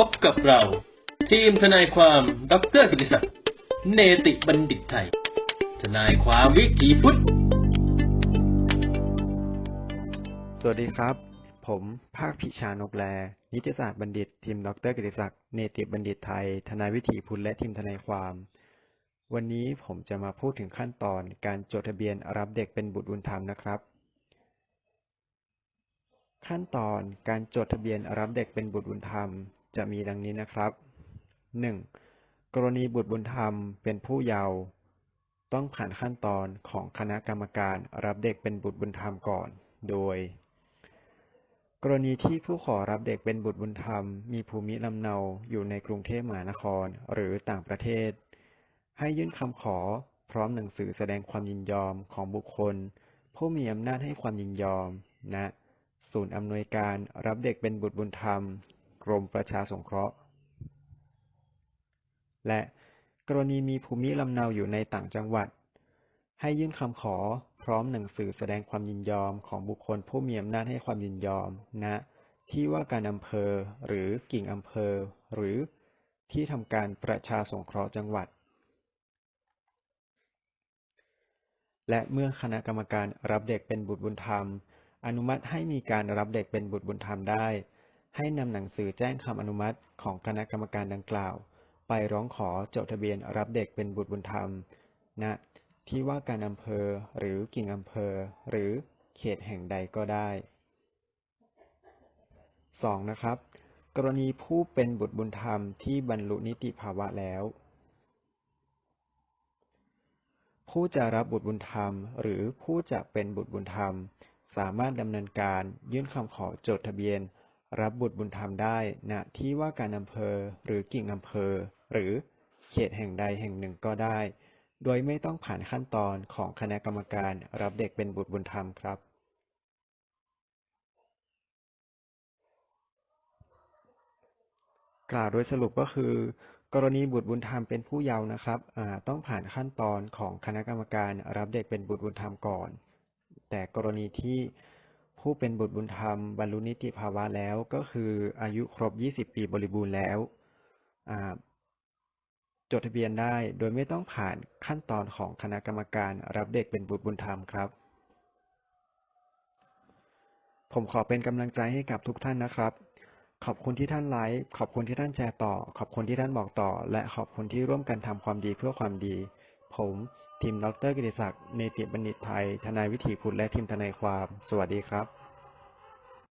พบกับเรา ทีมทนายความดรกิติศักดิ์เนติบัณฑิตไทย ทนายความวิถีพุทธ สวัสดีครับ ผมภาคพิชานกแล นิติศาสตร์บัณฑิต ทีมดรกิติศักดิ์เนติบัณฑิตไทย ทนายวิถีพุทธและทีมทนายความ วันนี้ผมจะมาพูดถึงขั้นตอนการจดทะเบียนรับเด็กเป็นบุตรบุญธรรมนะครับขั้นตอนการจดทะเบียนรับเด็กเป็นบุตรบุญธรรม จะมีดังนี้นะครับ 1. กรณีบุตรบุญธรรมเป็นผู้เยาว์ต้องผ่านขั้นตอนของคณะกรรมการรับเด็กเป็นบุตรบุญธรรมก่อน โดย กรณีที่ผู้ขอรับเด็กเป็นบุตรบุญธรรม มีภูมิลำเนาอยู่ในกรุงเทพมหานครหรือต่างประเทศ ให้ยื่นคำขอพร้อมหนังสือแสดงความยินยอมของบุคคล ผู้มีอำนาจให้ความยินยอมณศูนย์อำนวยการรับเด็กเป็นบุตรบุญธรรม กรมประชาสงเคราะห์ และกรณีมีภูมิลำเนาอยู่ในต่างจังหวัด ให้ยื่นคำขอพร้อมหนังสือแสดงความยินยอมของบุคคลผู้มีอำนาจให้ความยินยอมณที่ว่าการอำเภอหรือกิ่งอำเภอ หรือที่ทำการประชาสงเคราะห์จังหวัด และเมื่อคณะกรรมการรับเด็กเป็นบุตรบุญธรรม อนุมัติให้มีการรับเด็กเป็นบุตรบุญธรรมได้ ให้นำหนังสือแจ้งคำอนุมัติของคณะกรรมการดังกล่าว ไปร้องขอจดทะเบียนรับเด็กเป็นบุตรบุญธรรมณที่ว่าการอำเภอหรือกิ่งอำเภอ หรือเขตแห่งใดก็ได้ 2. นะครับ กรณีผู้เป็นบุตรบุญธรรมที่บรรลุนิติภาวะแล้ว ผู้จะรับบุตรบุญธรรม หรือผู้จะเป็นบุตรบุญธรรม สามารถดำเนินการยื่นคำขอจดทะเบียน รับบุตรบุญธรรมได้ณที่ว่าการอำเภอหรือกิ่งอำเภอ หรือเขตแห่งใดแห่งหนึ่งก็ได้ โดยไม่ต้องผ่านขั้นตอนของคณะกรรมการรับเด็กเป็นบุตรบุญธรรมครับ กล่าวโดยสรุปก็คือ กรณีบุตรบุญธรรมเป็นผู้เยาว์นะครับต้องผ่านขั้นตอนของคณะกรรมการรับเด็กเป็นบุตรบุญธรรมก่อน แต่กรณีที่ ผู้เป็นบุตรบุญธรรมบรรลุนิติภาวะแล้วก็คืออายุครบ 20 ปีบริบูรณ์แล้ว จดทะเบียนได้โดยไม่ต้องผ่านขั้นตอนของคณะกรรมการรับเด็กเป็นบุตรบุญธรรมครับ ผมขอเป็นกำลังใจให้กับทุกท่านนะครับ ขอบคุณที่ท่านไลค์ขอบคุณที่ท่านแชร์ต่อ ขอบคุณที่ท่านบอกต่อ และขอบคุณที่ร่วมกันทำความดีเพื่อความดี ผมทีมดรกิติศักดิ์เนติบัณฑิตไทยทนายวิถีพุทธและทีมทนายความ สวัสดีครับ